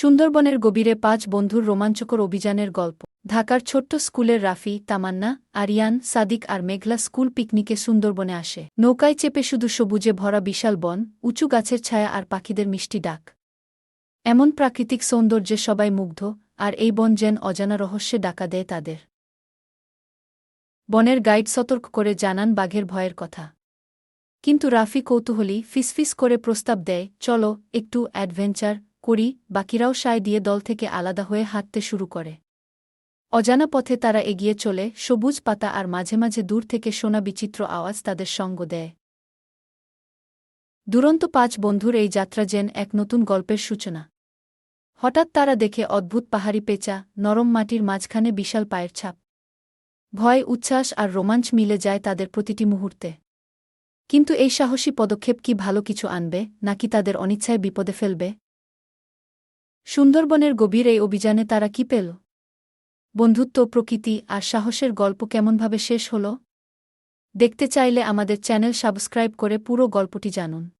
সুন্দরবনের গভীরে পাঁচ বন্ধুর রোমাঞ্চকর অভিযানের গল্প। ঢাকার ছোট্ট স্কুলের রাফি, তামান্না, আরিয়ান, সাদিক আর মেঘলা স্কুল পিকনিকে সুন্দরবনে আসে। নৌকায় চেপে শুধু সবুজে ভরা বিশাল বন, উঁচু গাছের ছায়া আর পাখিদের মিষ্টি ডাক। এমন প্রাকৃতিক সৌন্দর্যে সবাই মুগ্ধ, আর এই বন যেন অজানা রহস্যে ডাকা দেয় তাদের। বনের গাইড সতর্ক করে জানান বাঘের ভয়ের কথা। কিন্তু রাফি কৌতূহলী ফিসফিস করে প্রস্তাব দেয়, চলো, একটু অ্যাডভেঞ্চার করি, বাকিরাও সায় দিয়ে দল থেকে আলাদা হয়ে হাঁটতে শুরু করে। অজানা পথে তারা এগিয়ে চলে, সবুজ পাতা আর মাঝে মাঝে দূর থেকে শোনা বিচিত্র আওয়াজ তাদের সঙ্গ দেয়। দুরন্ত পাঁচ বন্ধুর এই যাত্রা যেন এক নতুন গল্পের সূচনা। হঠাৎ তারা দেখে অদ্ভুত পাহাড়ি পেঁচা, নরম মাটির মাঝখানে বিশাল পায়ের ছাপ। ভয়, উচ্ছ্বাস আর রোমাঞ্চ মিলে যায় তাদের প্রতিটি মুহূর্তে। কিন্তু এই সাহসী পদক্ষেপ কি ভালো কিছু আনবে, নাকি তাদের অনিচ্ছায় বিপদে ফেলবে? সুন্দরবনের গভীর এই অভিযানে তারা কি পেল? বন্ধুত্ব, প্রকৃতি আর সাহসের গল্প কেমনভাবে শেষ হল? দেখতে চাইলে আমাদের চ্যানেল সাবস্ক্রাইব করে পুরো গল্পটি জানুন।